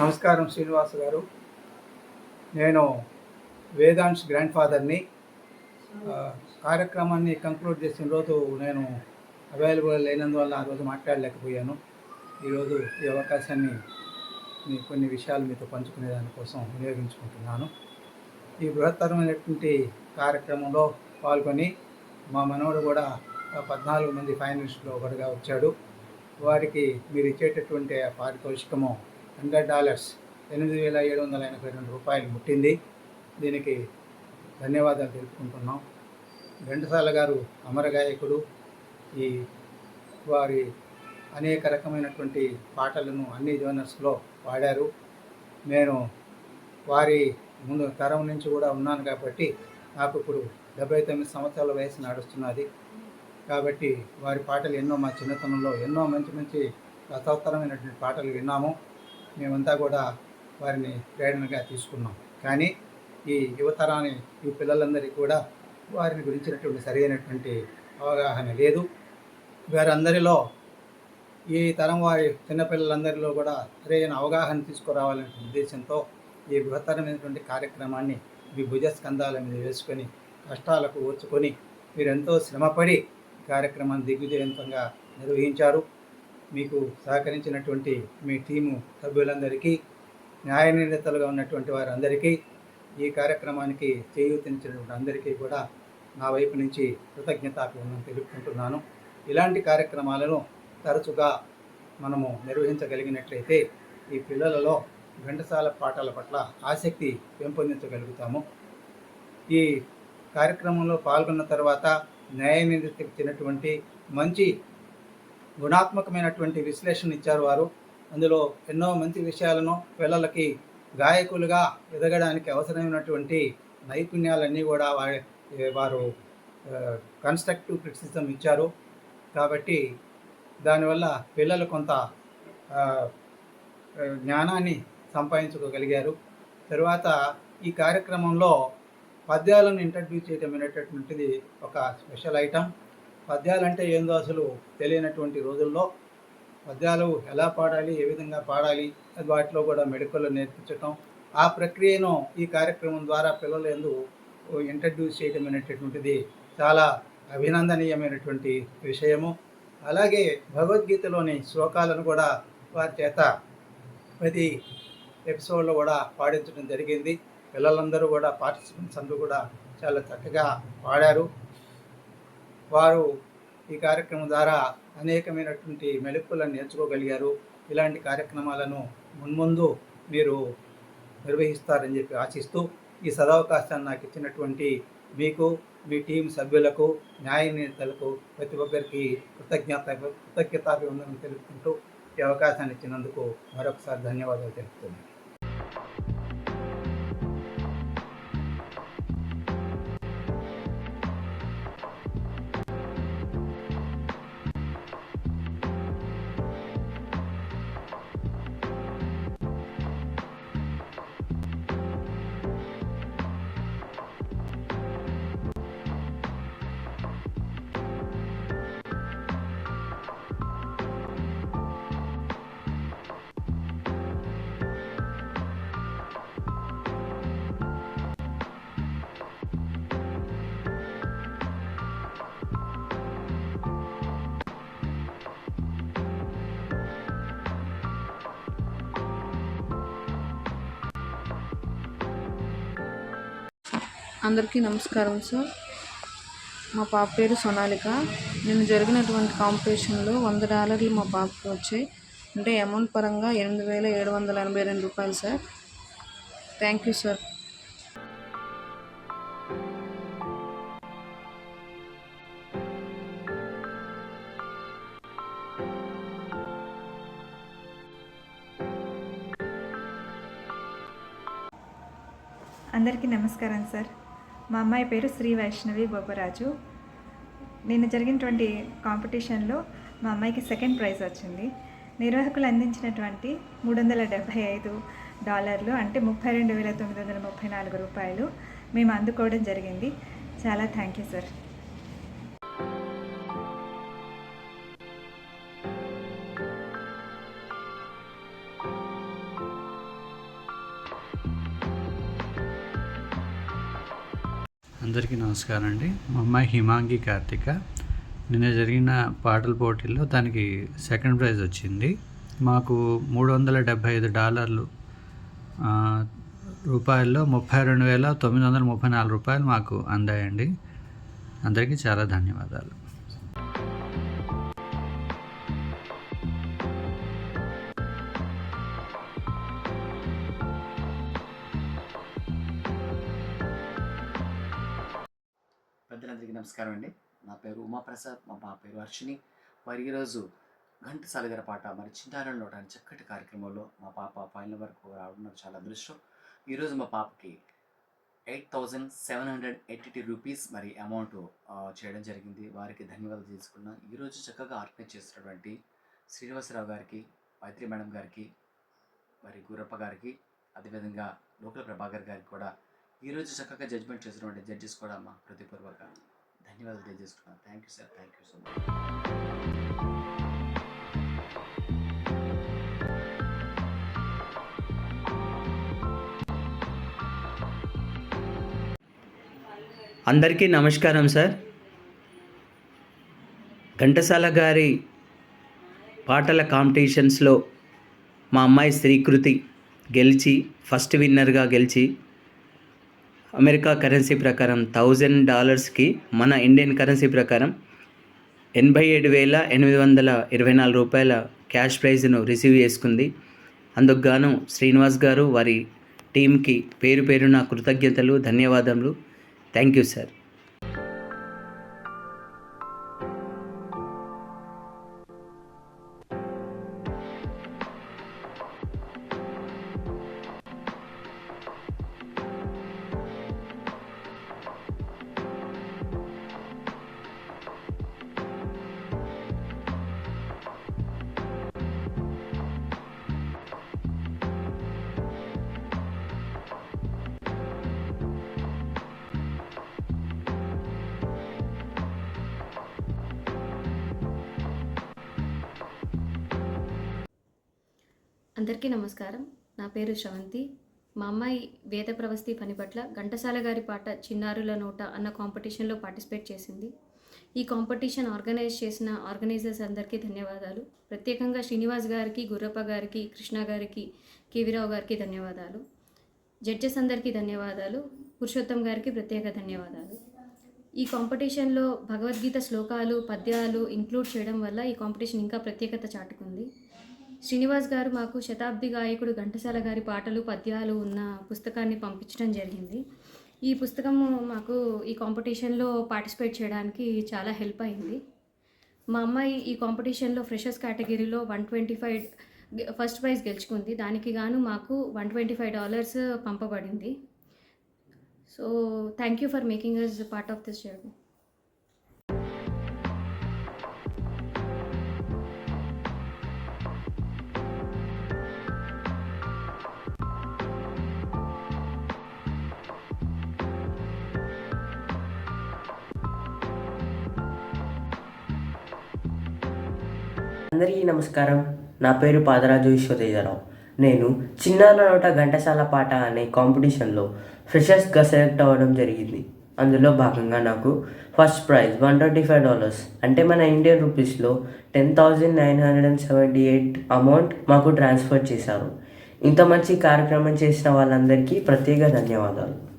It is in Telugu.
నమస్కారం శ్రీనివాస్ గారు. నేను వేదాంశ్ గ్రాండ్ ఫాదర్ని కార్యక్రమాన్ని కంక్లూడ్ చేసిన రోజు నేను అవైలబుల్ లేనందువల్ల ఆ రోజు మాట్లాడలేకపోయాను. ఈరోజు ఈ అవకాశాన్ని మీ కొన్ని విషయాలు మీతో పంచుకునే దానికోసం వినియోగించుకుంటున్నాను. ఈ బృహత్తరమైనటువంటి కార్యక్రమంలో పాల్గొని మా మనవడు కూడా పద్నాలుగు మంది ఫైనలిస్టులో ఒకటిగా వచ్చాడు. వారికి మీరు ఇచ్చేటటువంటి పారితోషికము హండ్రెడ్ డాలర్స్ ఎనిమిది వేల ఏడు వందల ఎనభై రెండు రూపాయలు ముట్టింది. దీనికి ధన్యవాదాలు తెలుపుకుంటున్నాం. ఘంటసాల గారు అమర గాయకుడు. ఈ వారి అనేక రకమైనటువంటి పాటలను అన్ని జోనర్స్లో పాడారు. నేను వారి ముందు తరం నుంచి కూడా ఉన్నాను కాబట్టి నాకు ఇప్పుడు డెబ్బై తొమ్మిది సంవత్సరాల వయసు నడుస్తున్నది. కాబట్టి వారి పాటలు ఎన్నో మా చిన్నతనంలో ఎన్నో మంచి మంచి రసవత్తరమైనటువంటి పాటలు విన్నాము. మేమంతా కూడా వారిని ప్రేరణగా తీసుకున్నాం. కానీ ఈ యువతరాన్ని ఈ పిల్లలందరికీ కూడా వారిని గురించినటువంటి సరైనటువంటి అవగాహన లేదు. వారందరిలో ఈ తరం వారి చిన్నపిల్లలందరిలో కూడా సరైన అవగాహన తీసుకురావాలనే ఉద్దేశంతో ఈ బృహత్తరమైనటువంటి కార్యక్రమాన్ని మీ భుజస్కంధాల మీద వేసుకొని కష్టాలకు ఓర్చుకొని మీరెంతో శ్రమపడి కార్యక్రమాన్ని దిగ్విజయవంతంగా నిర్వహించారు. మీకు సహకరించినటువంటి మీ టీము సభ్యులందరికీ న్యాయ నిర్ణేతలుగా ఉన్నటువంటి వారందరికీ ఈ కార్యక్రమానికి చేయూతించినటువంటి అందరికీ కూడా నా వైపు నుంచి కృతజ్ఞతాభివందనం తెలుపుకుంటున్నాను. ఇలాంటి కార్యక్రమాలను తరచుగా మనము నిర్వహించగలిగినట్లయితే ఈ పిల్లలలో ఘంటసాల పాఠాల పట్ల ఆసక్తి పెంపొందించగలుగుతాము. ఈ కార్యక్రమంలో పాల్గొన్న తర్వాత న్యాయ నిర్ణయించినటువంటి మంచి గుణాత్మకమైనటువంటి విశ్లేషణ ఇచ్చారు వారు. అందులో ఎన్నో మంచి విషయాలను పిల్లలకి గాయకులుగా ఎదగడానికి అవసరమైనటువంటి నైపుణ్యాలన్నీ కూడా వారి వారు కన్స్ట్రక్టివ్ క్రిటిసిజం ఇచ్చారు. కాబట్టి దానివల్ల పిల్లలు కొంత జ్ఞానాన్ని సంపాదించుకోగలిగారు. తర్వాత ఈ కార్యక్రమంలో పద్యాలను ఇంట్రడ్యూస్ చేయడం అనేటటువంటిది ఒక స్పెషల్ ఐటమ్ పద్యాలంటే ఏందో అసలు తెలియనటువంటి రోజుల్లో పద్యాలు ఎలా పాడాలి ఏ విధంగా పాడాలి వాటిలో కూడా మెడికల్లో నేర్పించటం ఆ ప్రక్రియను ఈ కార్యక్రమం ద్వారా పిల్లలు ఎందు ఇంట్రడ్యూస్ చేయడం అనేటటువంటిది చాలా అభినందనీయమైనటువంటి విషయము. అలాగే భగవద్గీతలోని శ్లోకాలను కూడా వారి చేత ప్రతి ఎపిసోడ్లో కూడా పాడించడం జరిగింది. పిల్లలందరూ కూడా పార్టిసిపెంట్స్ అందరూ కూడా చాలా చక్కగా పాడారు. వారు ఈ కార్యక్రమం ద్వారా అనేకమైనటువంటి మెలకులను నేర్చుకోగలిగారు. ఇలాంటి కార్యక్రమాలను మున్ముందు మీరు నిర్వహిస్తారని చెప్పి ఆశిస్తూ ఈ సదవకాశాన్ని నాకు ఇచ్చినటువంటి మీకు మీ టీం సభ్యులకు న్యాయ నేతలకు ప్రతి ఒక్కరికి కృతజ్ఞత కృతజ్ఞతాభివందనం తెలుపుకుంటూ ఈ అవకాశాన్ని ఇచ్చినందుకు మరొకసారి ధన్యవాదాలు తెలుపుతున్నాను. అందరికీ నమస్కారం సార్. మా పాప పేరు సోనాలిక. నేను జరిగినటువంటి కాంపిటీషన్లో వంద డాలర్లు మా పాపకి వచ్చాయి. అంటే అమౌంట్ పరంగా ఎనిమిది వేల ఏడు వందల ఎనభై రెండు రూపాయలు సార్. Thank you sir. అందరికీ నమస్కారం సార్. మా అమ్మాయి పేరు శ్రీ వైష్ణవి బొబ్బరాజు నిన్న జరిగినటువంటి కాంపిటీషన్లో మా అమ్మాయికి సెకండ్ ప్రైజ్ వచ్చింది. నిర్వాహకులు అందించినటువంటి మూడు వందల డెబ్భై ఐదు డాలర్లు అంటే ముప్పై రెండు వేల తొమ్మిది వందల ముప్పై నాలుగు రూపాయలు మేము అందుకోవడం జరిగింది. చాలా థ్యాంక్ యూ సార్. అందరికీ నమస్కారం అండి. మా అమ్మాయి హిమాంగి కార్తిక. నిన్న జరిగిన పాటల పోటీల్లో దానికి సెకండ్ ప్రైజ్ వచ్చింది. మాకు మూడు వందల డెబ్భై ఐదు డాలర్లు రూపాయల్లో ముప్పై రెండు వేల తొమ్మిది వందల ముప్పై నాలుగు రూపాయలు మాకు అందాయండి. అందరికీ చాలా ధన్యవాదాలు. విద్యార్థులందరికీ నమస్కారం అండి. నా పేరు ఉమాప్రసాద్ మా మా పేరు హర్షిని మరి ఈరోజు గంట గారి పాట మరి చింతారణలో అని చక్కటి కార్యక్రమంలో మా పాప ఫైనల్ వరకు రావడం నాకు చాలా అదృష్టం. ఈరోజు మా పాపకి eight thousand seven hundred eighty rupees మరి అమౌంట్ చేయడం జరిగింది. వారికి ధన్యవాదాలు తెలుసుకున్నాం. ఈరోజు చక్కగా ఆర్గనైజ్ చేసినటువంటి శ్రీనివాసరావు గారికి మైత్రి మేడం గారికి మరి గురప్ప గారికి అదేవిధంగా లోకల్ ప్రభాకర్ గారికి కూడా ఈరోజు చక్కగా జడ్జ్మెంట్ చేసినటువంటి జడ్జెస్ కూడా మా హృదయపూర్వక ధన్యవాదాలు తెలియజేసుకున్నాను thank you sir thank you so much అందరికీ నమస్కారం సార్ ఘంటసాల గారి పాటల కాంపిటీషన్స్లో మా అమ్మాయి శ్రీకృతి గెలిచి ఫస్ట్ విన్నర్గా గెలిచి అమెరికా కరెన్సీ ప్రకారం థౌజండ్ డాలర్స్కి మన ఇండియన్ కరెన్సీ ప్రకారం ఎనభై ఏడు వేల ఎనిమిది వందల ఇరవై నాలుగు రూపాయల క్యాష్ ప్రైజ్ను రిసీవ్ చేసుకుంది. అందుకు గాను శ్రీనివాస్ గారు వారి టీంకి పేరు పేరున కృతజ్ఞతలు ధన్యవాదములు. Thank you sir. అందరికీ నమస్కారం. నా పేరు శ్రవంతి మా అమ్మాయి వేద ప్రవస్తి పని పట్ల ఘంటసాల గారి పాట చిన్నారుల నోట అన్న కాంపిటీషన్లో పార్టిసిపేట్ చేసింది. ఈ కాంపిటీషన్ ఆర్గనైజ్ చేసిన ఆర్గనైజర్స్ అందరికీ ధన్యవాదాలు. ప్రత్యేకంగా శ్రీనివాస్ గారికి గుర్రప్ప గారికి కృష్ణ గారికి కేవీరావు గారికి ధన్యవాదాలు. జడ్జెస్ అందరికీ ధన్యవాదాలు. పురుషోత్తం గారికి ప్రత్యేక ధన్యవాదాలు. ఈ కాంపిటీషన్లో భగవద్గీత శ్లోకాలు పద్యాలు ఇంక్లూడ్ చేయడం వల్ల ఈ కాంపిటీషన్ ఇంకా ప్రత్యేకత చాటుకుంది. శ్రీనివాస్ గారు మాకు శతాబ్ది గాయకుడు ఘంటసాల గారి పాటలు పద్యాలు ఉన్న పుస్తకాన్ని పంపించడం జరిగింది. ఈ పుస్తకము మాకు ఈ కాంపిటీషన్లో పార్టిసిపేట్ చేయడానికి చాలా హెల్ప్ అయింది. మా అమ్మాయి ఈ కాంపిటీషన్లో ఫ్రెషర్స్ కేటగిరీలో one twenty five first prize గెలుచుకుంది. దానికి గాను మాకు వన్ ట్వంటీ ఫైవ్ డాలర్స్ పంపబడింది. So thank you for making us part of this journey అందరికీ నమస్కారం. నా పేరు పాదరాజు విశ్వతేజరావు నేను చిన్నాల నోట ఘంటసాల పాట అనే కాంపిటీషన్లో ఫ్రెషర్స్గా సెలెక్ట్ అవ్వడం జరిగింది. అందులో భాగంగా నాకు first prize one twenty five dollars అంటే మన ఇండియన్ రూపీస్లో ten thousand nine hundred and seventy eight amount మాకు ట్రాన్స్ఫర్ చేశారు. ఇంత మంచి కార్యక్రమం చేసిన వాళ్ళందరికీ ప్రత్యేక ధన్యవాదాలు.